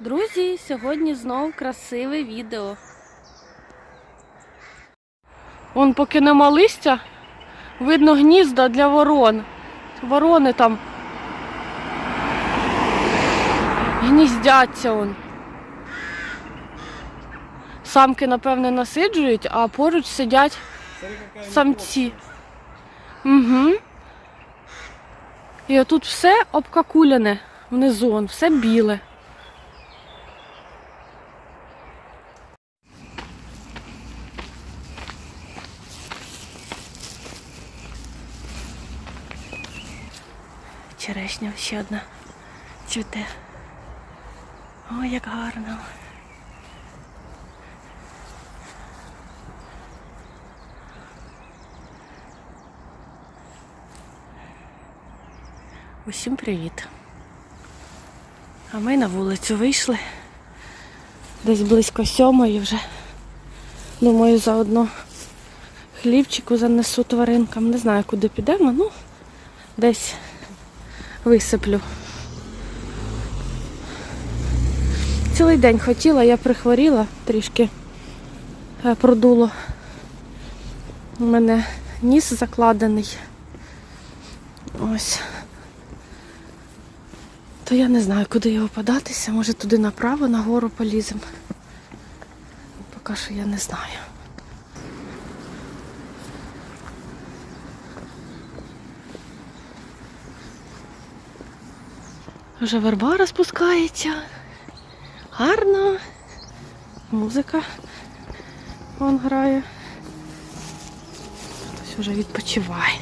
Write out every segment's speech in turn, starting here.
Друзі, сьогодні знову красиве відео. Вон поки нема листя, видно гнізда для ворон. Ворони там гніздяться он. Самки, напевне, насиджують, а поруч сидять самці. Угу. І отут все обкакуляне внизу, все біле. Черешня ще одна цвіте. Ой, як гарно. Усім привіт. А ми на вулицю вийшли. Десь близько сьомої вже. Думаю, заодно хлібчику занесу тваринкам. Не знаю, куди підемо, ну десь висиплю. Цілий день хотіла, я прихворіла трішки е, продуло. У мене ніс закладений. Ось. То я не знаю, куди його податися. Може туди направо, нагору поліземо. Поки що я не знаю. Вже верба розпускається. Гарно. Музика вон грає. Хтось вже відпочиває.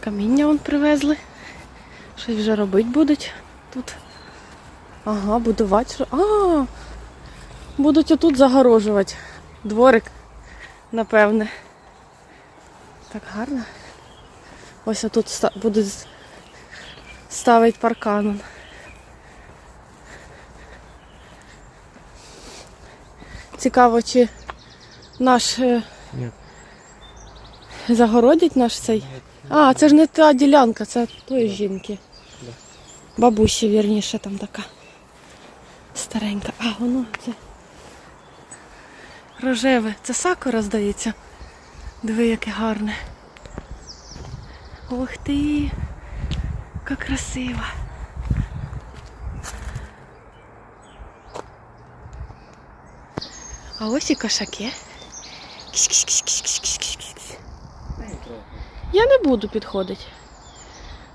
Каміння вон привезли. Щось вже робити будуть тут. Ага, будувати. А, будуть отут загорожувати. Дворик, напевне. Так гарно. Ось отут будуть ставити паркан. Цікаво, чи наш е, Ні. загородять наш цей. А, це ж не та ділянка, це тої жінки. Бабусі, вірніше, там така старенька. А, воно це рожеве. Це сакура, здається. Диви, яке гарне. Ох ти, яка красива. А ось і кошаки. Я не буду підходити.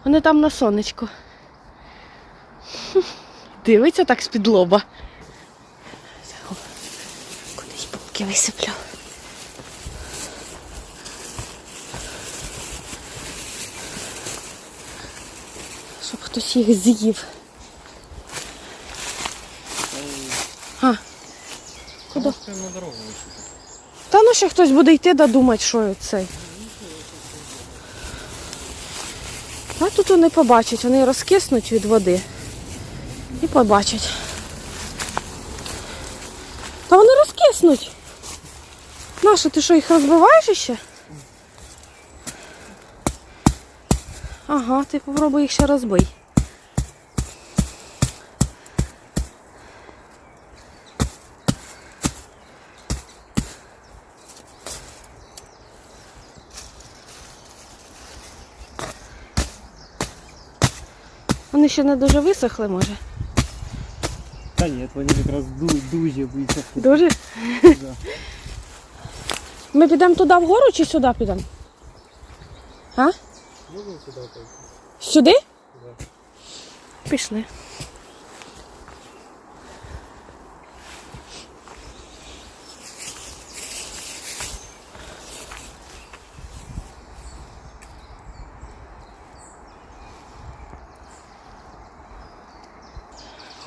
Вони там на сонечку. Дивиться так з-під лоба. Кудись бубки висиплю. Щоб хтось їх з'їв. А. Куди? На дорогу. Та ну ще хтось буде йти да думати, що цей. А тут вони побачать, вони розкиснуть від води і побачать. Та вони розкиснуть. Наша, ти що, їх розбиваєш іще? Ага, ти попробуй їх ще розбий. Вони ще не дуже висохли, може. Та ні, вони якраз дуже висохли. Дуже? Да. Ми підемо туди вгору чи сюди підемо? А? Можемо сюди пойти? Сюди? Да. Пішли.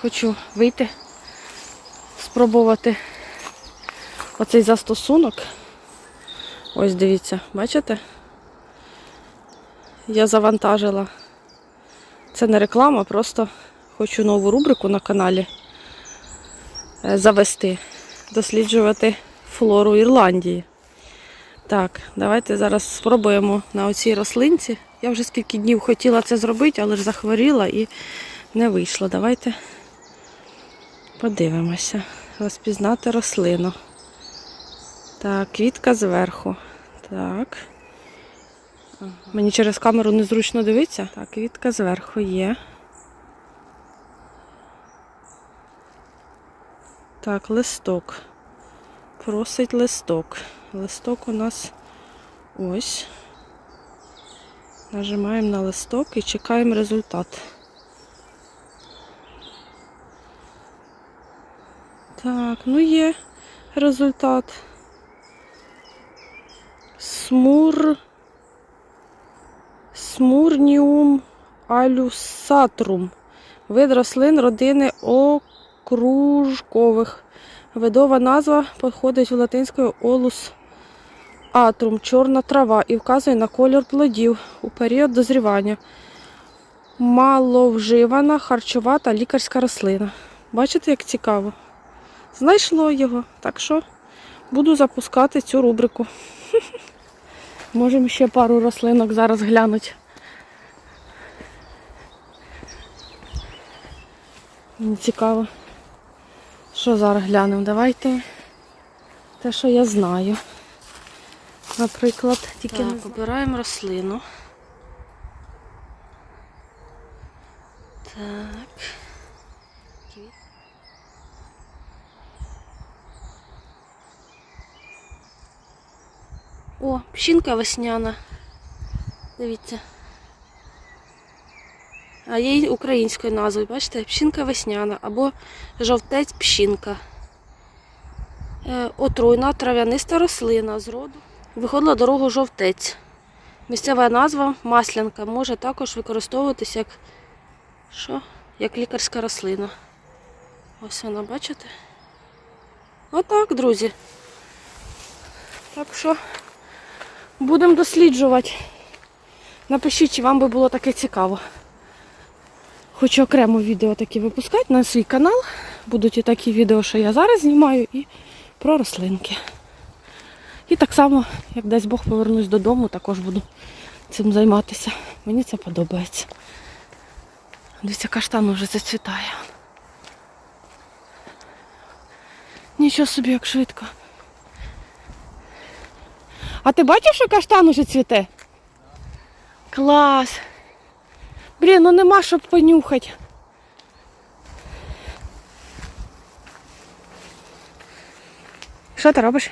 Хочу вийти, спробувати оцей застосунок. Ось дивіться, бачите? Я завантажила. Це не реклама, просто хочу нову рубрику на каналі е, завести. досліджувати флору Ірландії. Так, давайте зараз спробуємо на оцій рослинці. Я вже скільки днів хотіла це зробити, але ж захворіла і не вийшло. Давайте подивимося. Розпізнати рослину. Так, квітка зверху. Так. Мені через камеру незручно дивитися. Так, квітка зверху є. Так, листок. Просить листок. Листок у нас ось. Нажимаємо на листок і чекаємо результат. Так, ну є результат. Смур. Смурніум алюсатрум. Вид рослин родини окружкових. Видова назва походить в латинської олус атрум, чорна трава і вказує на колір плодів у період дозрівання. Маловживана, харчова та лікарська рослина. Бачите, як цікаво? Знайшло його. Так що буду запускати цю рубрику. Можемо ще пару рослинок зараз глянути. Мені цікаво. Що зараз глянемо? Давайте те, що я знаю. Наприклад, тільки Так, не обираємо рослину. Так. О, пщинка весняна. Дивіться. А є українською назвою, бачите? Пщинка весняна або жовтець пщинка. Е, Отруйна трав'яниста рослина з роду. Виходила дорогу жовтець. Місцева назва маслянка може також використовуватися як, що? як лікарська рослина. Ось вона, бачите? Отак, друзі. Так що будемо досліджувати. Напишіть, чи вам би було таке цікаво. Хочу окремо відео такі випускати на свій канал. Будуть і такі відео, що я зараз знімаю, і про рослинки. І так само, як дасть Бог повернусь додому, також буду цим займатися. Мені це подобається. Дивіться, каштан вже зацвітає. Нічого собі, як швидко. А ти бачив, що каштан уже цвіте? Клас! Блін, ну нема щоб понюхати. Що ти робиш?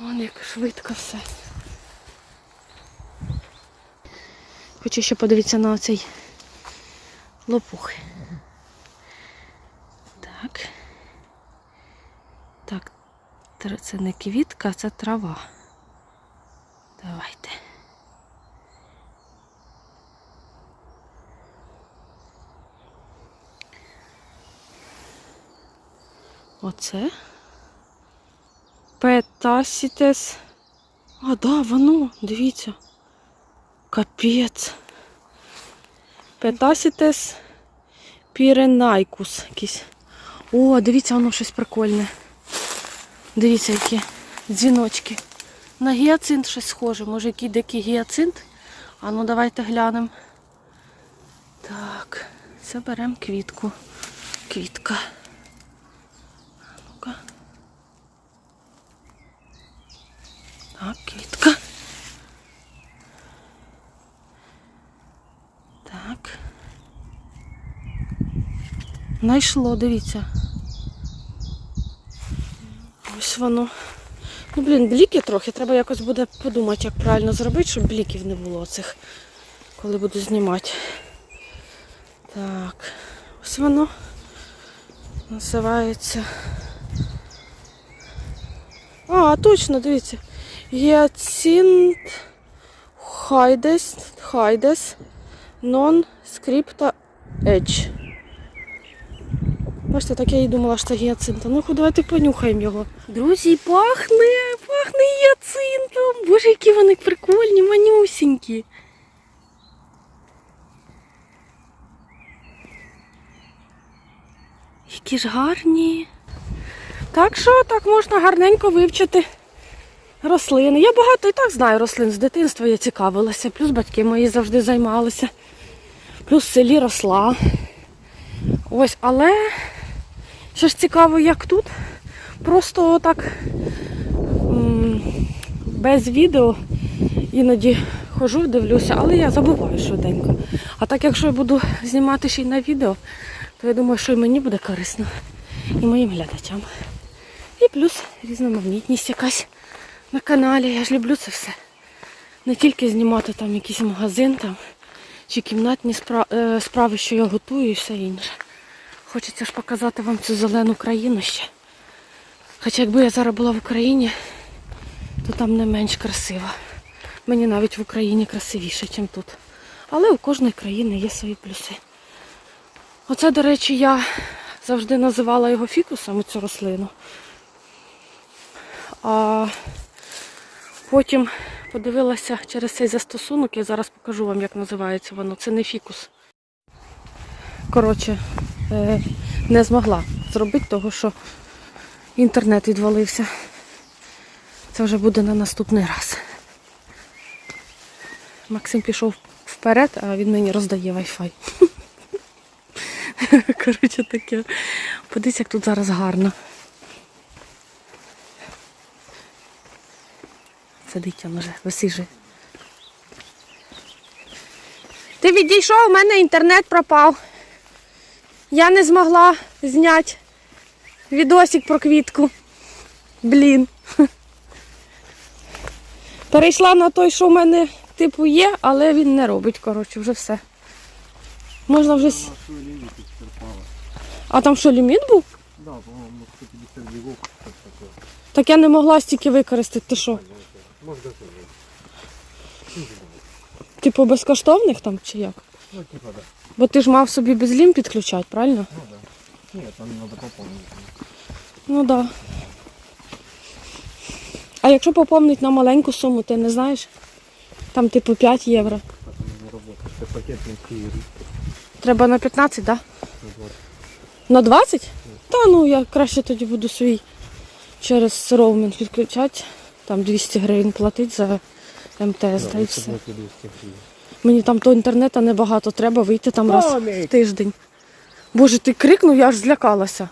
Вон як швидко все. Хочу ще подивитися на оцей лопух. Так. Так, тр- це не квітка, це трава. Давайте. Оце. Петасітес. А, да, воно, дивіться. Капець. Петасітес піренайкус якийсь. О, дивіться, воно щось прикольне. Дивіться, які дзвіночки. На гіацинт щось схоже. Може, який дикий гіацинт. А ну давайте глянемо. Так, це беремо квітку. Квітка. Ну-ка. Так, квітка. Так. Найшло, дивіться. Ось воно. Ну, блін, бліки трохи. Треба якось буде подумати, як правильно зробити, щоб бліків не було цих, коли буду знімати. Так, ось воно називається. А, точно, дивіться. Гіацинт хайдес, хайдес нон скрипта edge. Бачите, так я і думала, що це гіацинт. Ну, давайте понюхаємо його. Друзі, пахне, пахне гіацинтом. Боже, які вони прикольні, манюсінькі. Які ж гарні. Так що так можна гарненько вивчити рослини. Я багато і так знаю рослин з дитинства, я цікавилася. Плюс батьки мої завжди займалися. Плюс в селі росла. Ось, але що ж цікаво, як тут. Просто так без відео іноді хожу, дивлюся, але я забуваю швиденько. А так якщо я буду знімати ще й на відео, то я думаю, що і мені буде корисно, і моїм глядачам. І плюс різноманітність якась на каналі. Я ж люблю це все. Не тільки знімати там якийсь магазин там, чи кімнатні е, справи, що я готую і все інше. Хочеться ж показати вам цю зелену країну ще. Хоча якби я зараз була в Україні, то там не менш красиво. Мені навіть в Україні красивіше, ніж тут. Але у кожної країни є свої плюси. Оце, до речі, я завжди називала його фікусом, цю рослину. А потім подивилася через цей застосунок, я зараз покажу вам, як називається воно. Це не фікус. Коротше, не змогла зробити того, що інтернет відвалився. Це вже буде на наступний раз. Максим пішов вперед, а він мені роздає Wi-Fi. Коротше таке. Подивись, як тут зараз гарно. Сидить він уже, висижує. Ти відійшов, у мене інтернет пропав. Я не змогла зняти відосик про квітку. Блін. Перейшла на той, що в мене типу є, але він не робить, коротше, вже все. Можна вже. А там що, ліміт був? Да, по-моему, 150 гигов, что-то. Так я не могла стільки використати. Ти що? Даже. Типу безкоштовних там чи як? Ну, типа, да. Бо ти ж мав собі безлім підключати, правильно? Ну, да. Нет, там надо пополнить. Ну так. Да. А якщо поповнить на маленьку суму, ти не знаєш? Там типу 5 євро. Так оно не. Треба на 15, так? Да? На 20? Та ну я краще тоді буду свій через роумінг підключати. Там 200 гривень платить за МТС та і все. Мені там то інтернету небагато, треба вийти там раз в тиждень. Боже, ти крикнув, я аж злякалася.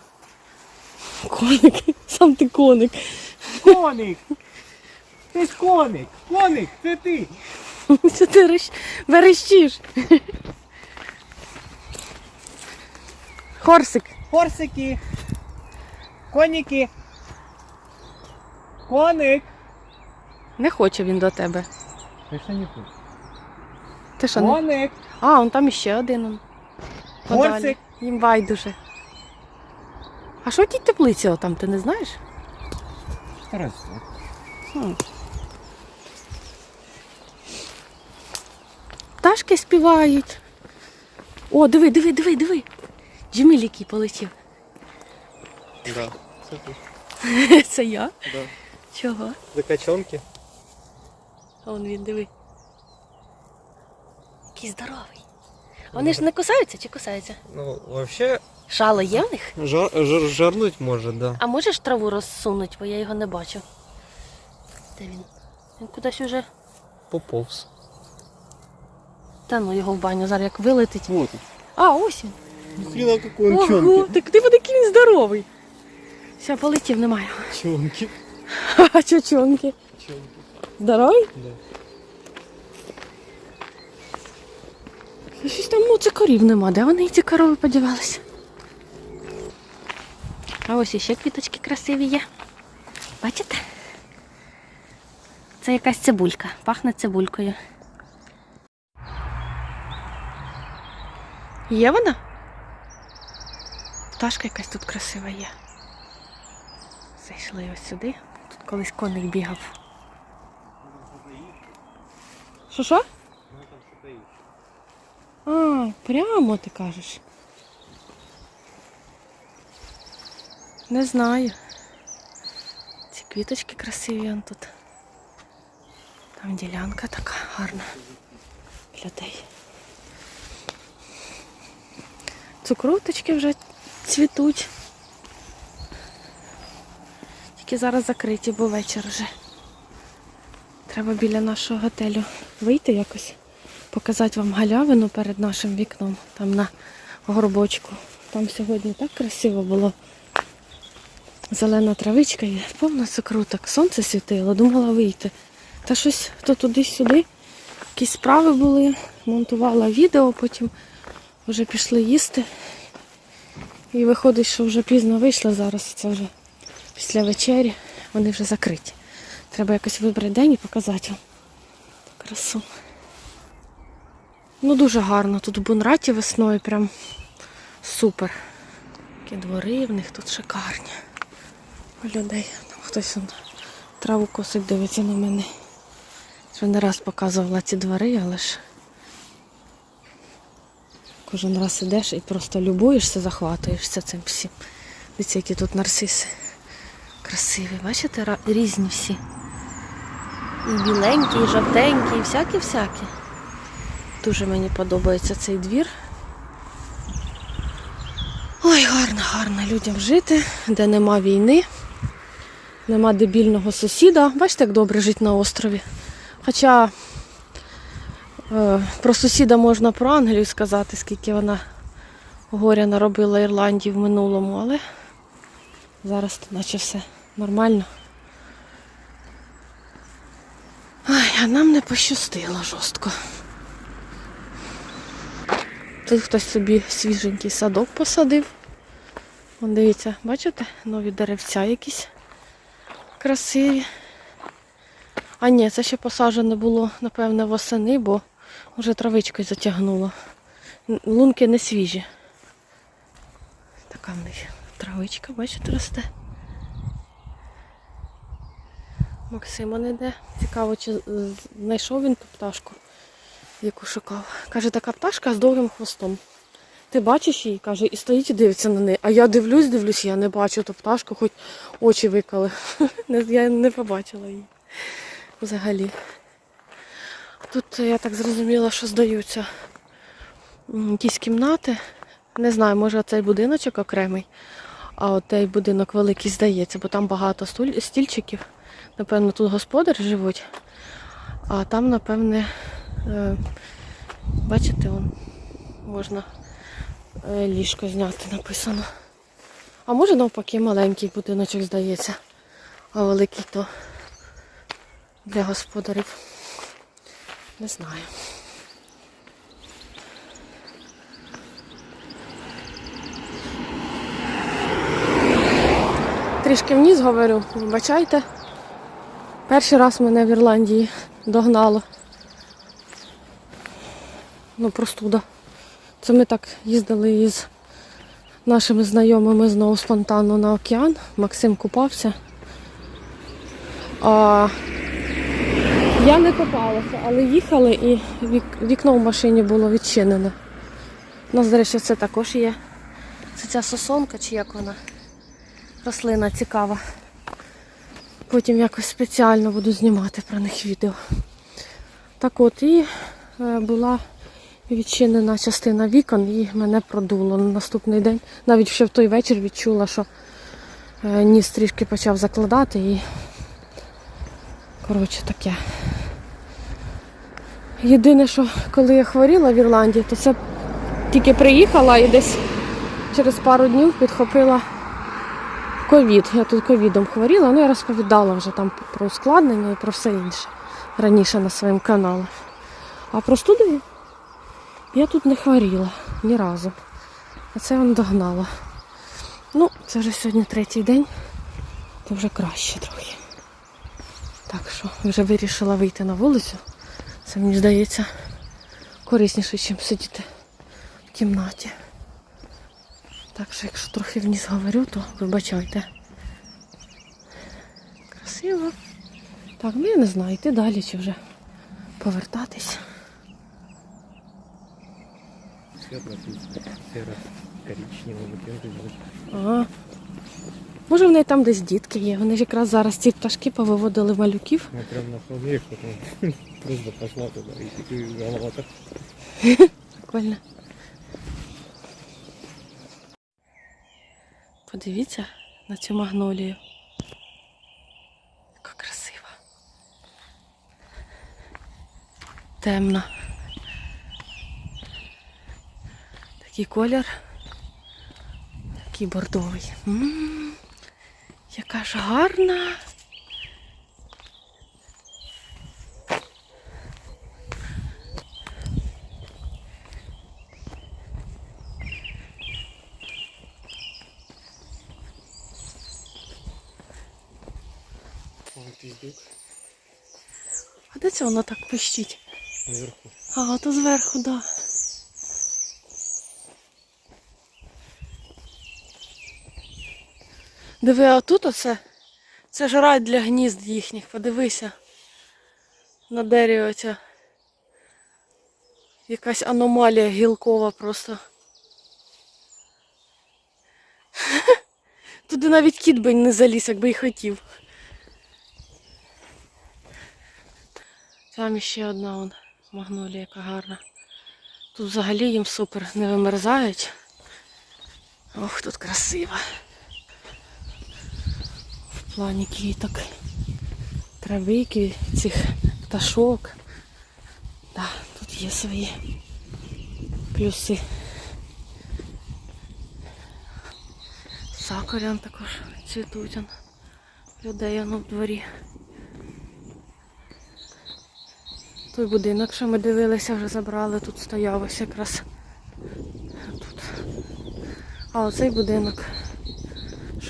Коник, сам ти коник. Коник! Ти ж коник! Коник! Це ти! Що ти верещиш? Хорсик. Хорсики! Коніки! Коник! Не хоче він до тебе. Ти ще не тут. Ти що? Не... Коник! А, он там іще один. Он. Подалі. Їм байдуже. А що ті теплиці отам, ти не знаєш? Росте. Хм. Пташки співають. О, диви, диви, диви, диви. Джеміль який полетів. Да. Це ти. Це я? Да. Чого? Закачонки. А он він, диви. Який здоровий. Вони ж не кусаються чи кусаються? Ну, вообще, Шало є в них? жар, жар, жарнуть может, да. А можеш траву розсунути, бо я його не бачу. Де він? Він кудись уже. Поповз. Та ну його в баню зараз як вилетить. Вот. А, ось він. Хрена какой он Ого, чонки. так диви, який він здоровий. Все, полетів, немає. Чонки. А чочонки. Чонки. Здоровий? Да. Щось там, ну, це корів нема. Де вони ці корови подівалися? А ось іще квіточки красиві є. Бачите? Це якась цибулька. Пахне цибулькою. Є вона? Пташка якась тут красива є. Зайшли ось сюди. Тут колись коник бігав. Що що? Прямо ти кажеш. Не знаю. Ці квіточки красиві он тут. Там ділянка така гарна. Людей. Цукруточки вже цвітуть. Тільки зараз закриті, бо вечір вже. Треба біля нашого готелю вийти якось, показати вам галявину перед нашим вікном, там на горбочку. Там сьогодні так красиво було. Зелена травичка і повна круто. Сонце світило, думала вийти. Та щось то туди-сюди. Якісь справи були, монтувала відео, потім вже пішли їсти. І виходить, що вже пізно вийшла зараз. Це вже після вечері. Вони вже закриті. Треба якось вибрати день і показати вам красу. Ну дуже гарно. Тут в Бунраті весною прям супер. Такі двори в них тут шикарні. У людей. Там хтось он траву косить, дивиться на мене. Вже не раз показувала ці двори, але ж кожен раз ідеш і просто любуєшся, захватуєшся цим всім. Дивіться, які тут нарциси красиві. Бачите, різні всі. І біленькі, і жовтенькі, і всякі-всякі. Дуже мені подобається цей двір. Ой, гарно, гарно людям жити, де нема війни, нема дебільного сусіда. Бачите, як добре жити на острові. Хоча е, про сусіда можна про Англію сказати, скільки вона горя наробила Ірландії в минулому, але зараз наче все нормально. Ай, а нам не пощастило жорстко. Тут хтось собі свіженький садок посадив. Вон дивіться, бачите, нові деревця якісь красиві. А ні, це ще посаджене було, напевне, восени, бо вже травичкою затягнуло. Лунки не свіжі. Така в них травичка, бачите, росте. Максима не йде. Цікаво, чи знайшов він ту пташку, яку шукав. Каже, така пташка з довгим хвостом. Ти бачиш її, каже, і стоїть і дивиться на неї. А я дивлюсь, дивлюсь, я не бачу ту пташку, хоч очі викали. Я не побачила її взагалі. Тут я так зрозуміла, що здаються якісь кімнати. Не знаю, може цей будиночок окремий, а от цей будинок великий здається, бо там багато стільчиків. Напевно, тут господарі живуть. А там, напевне, бачите, вон, можна е, ліжко зняти, написано. А може навпаки маленький будиночок здається, а великий то для господарів. Не знаю. Трішки вниз говорю, вибачайте. Перший раз мене в Ірландії догнало. Ну, простуда. Це ми так їздили із нашими знайомими знову спонтанно на океан. Максим купався. А я не купалася, але їхали і вікно в машині було відчинене. У нас, до речі, це також є. Це ця сосонка чи як вона? Рослина цікава. Потім якось спеціально буду знімати про них відео. Так от, і е, була відчинена частина вікон і мене продуло на наступний день. Навіть ще в той вечір відчула, що е, ніс трішки почав закладати і коротше таке. Єдине, що коли я хворіла в Ірландії, то це тільки приїхала і десь через пару днів підхопила ковід. Я тут ковідом хворіла, ну я розповідала вже там про ускладнення і про все інше раніше на своєму каналі. А простудою я тут не хворіла ні разу. А це він догнала. Ну, це вже сьогодні третій день, то вже краще трохи. Так що вже вирішила вийти на вулицю. Це мені здається корисніше, ніж сидіти в кімнаті. Так що, якщо трохи вниз говорю, то вибачайте. Красиво. Так, ну я не знаю, йти далі чи вже повертатись. Светло тут, серо-коричневый, оранжевый. Ага. Може в неї там десь дітки є. Вони ж якраз зараз ці пташки повиводили малюків. Я прям на холме, потом просто пошла туда и, и голова так. Прикольно. Подивіться на цю магнолію. Яка красива. Темна. Такий колір. Такий бордовий. м яка ж гарна. А де це воно так пищить? Наверху. А, то зверху, да. Диви, а тут оце. Це ж рай для гнізд їхніх. Подивися. На дереві оця. Якась аномалія гілкова просто. Туди навіть кіт би не заліз, якби й хотів. Там ще одна вон, магнолія, яка гарна. Тут взагалі їм супер не вимерзають. Ох, тут красиво. Плані квіток. Травики, цих пташок. Да, тут є свої плюси. Сакурян також цвітуть. он. Людей воно в дворі. Той будинок, що ми дивилися, вже забрали, тут стояв ось якраз тут. А оцей будинок,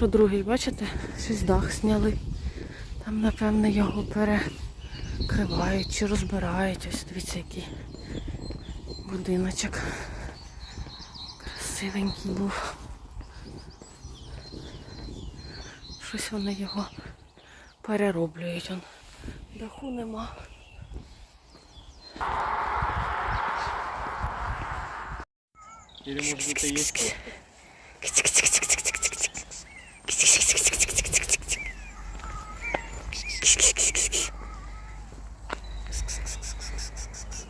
що другий, бачите, щось дах зняли. Там, напевне, його перекривають чи розбирають. Ось дивіться, який будиночок. Красивенький був. Щось вони його перероблюють. Он. Даху нема. Или может это есть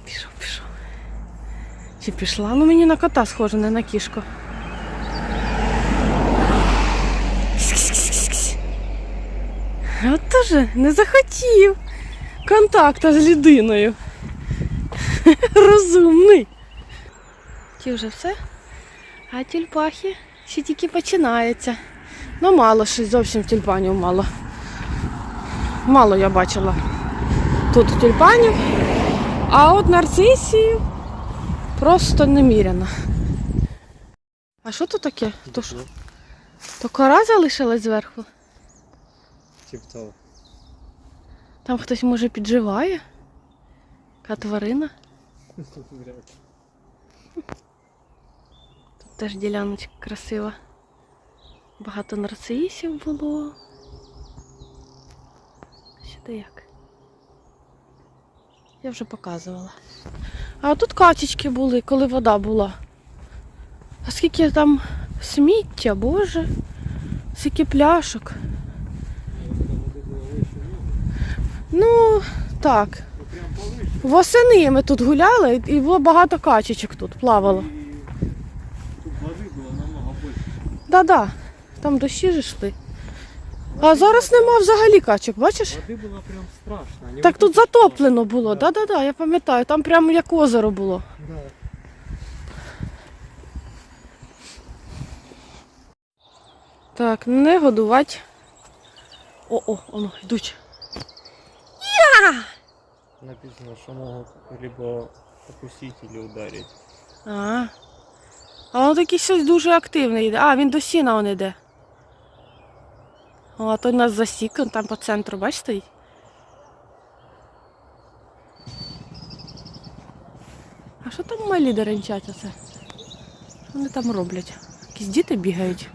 Пішов, пішов. Чи пішла? Ну мені на кота схоже, не на кішку. От теж не захотів контакта з людиною. Розумний. Ті вже все. А тюльпахи ще тільки починається. Ну мало щось, зовсім тюльпанів мало. Мало я бачила тут тюльпанів. А от нарцисів просто неміряно. А що тут таке? То, ж- то кора залишилась зверху. Типа того. Там хтось може підживає. Яка тварина. Тут теж діляночка красива. Багато нарцисів було. Сюди як? Я вже показувала. А тут качечки були, коли вода була. А скільки там сміття, боже, скільки пляшок. Ну, так. Ну, прям повыше. Восени ми тут гуляли і було багато качечок тут плавало. И тут воды было намного больше. Да-да, там дощі ж йшли. А зараз нема взагалі качок, бачиш? Воды было прям страшно. Они Так вот тут эти- затоплено було, да-да-да, я пам'ятаю, там прямо як озеро було. Да. Так, не годувати. О-о, воно, йдуть. Написано, что могут либо укусить или ударить. А, а воно такий щось дуже активне йде. А, він до сіна он йде. О, а той нас засік, он там по центру, стоїть? А що там малі деренчать оце? Що вони там роблять? Якісь діти бігають.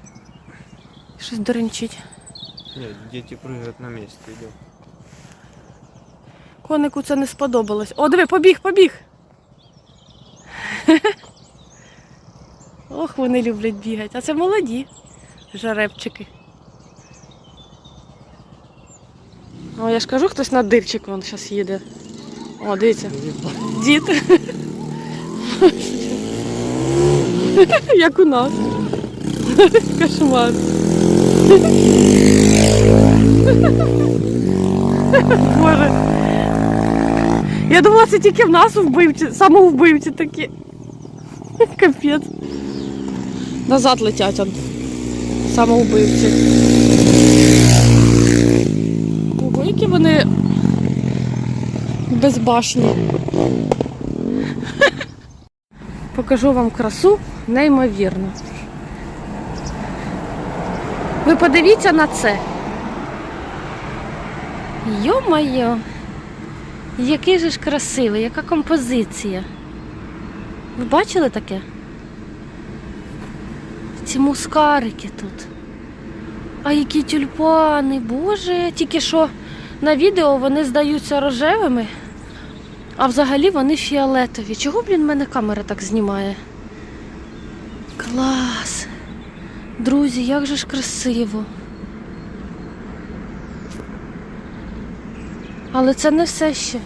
Щось деренчить. Нет, дети прыгают на месте, идет. Конику це не сподобалось. О, диви, побіг, побіг. Ох, вони люблять бігати. А це молоді жеребчики. О, я ж кажу, хтось на дирчик вон зараз їде. О, дивіться, дід. Як у нас. Кошмар. Боже. Я думала, це тільки в нас вбивці, самовбивці такі. Капець. Назад летять он. Самовбивці. Які вони безбашні. Покажу вам красу неймовірно. Ви подивіться на це. Йо-моє, який же ж красивий, яка композиція. Ви бачили таке? Ці мускарики тут. А які тюльпани, боже, тільки що на відео вони здаються рожевими, а взагалі вони фіолетові. Чого, блін, мене камера так знімає? Клас! Друзі, як же ж красиво. Але це не все ще.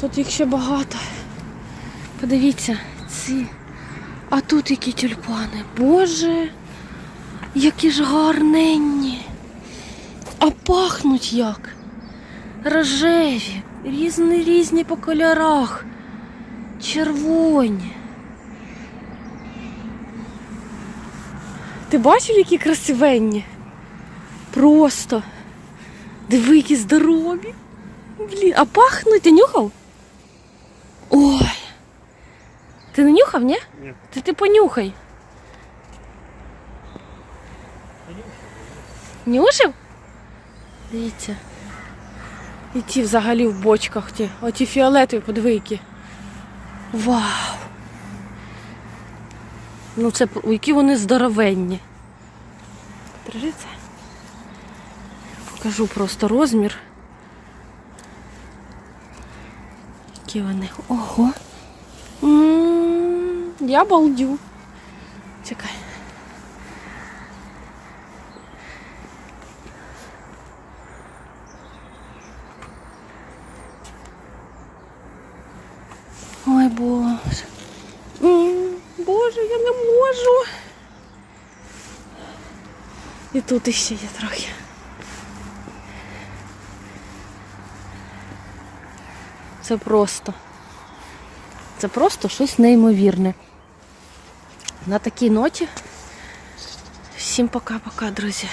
Тут їх ще багато. Подивіться, ці. А тут які тюльпани. Боже, які ж гарненні. А пахнуть як. Рожеві, різні різні по кольорах. Червоні. Ти бачив, які красивенні? Просто. Диви, які здорові. Блін, а пахнуть, ти нюхав? Ой. Ти не нюхав, ні? Ні. Ти ти понюхай. Нюшив? Дивіться. І ті взагалі в бочках ті. Оті фіолетові, подиви які. Вау! Ну це які вони здоровенні. Держи це. Покажу просто розмір. Які вони. Ого. М, Я балдю. Чекай. Ой, Боже. М, Боже, я не можу. І тут іще є трохи. Це просто. Це просто щось неймовірне. На такій ноті. Всім пока-пока, друзі.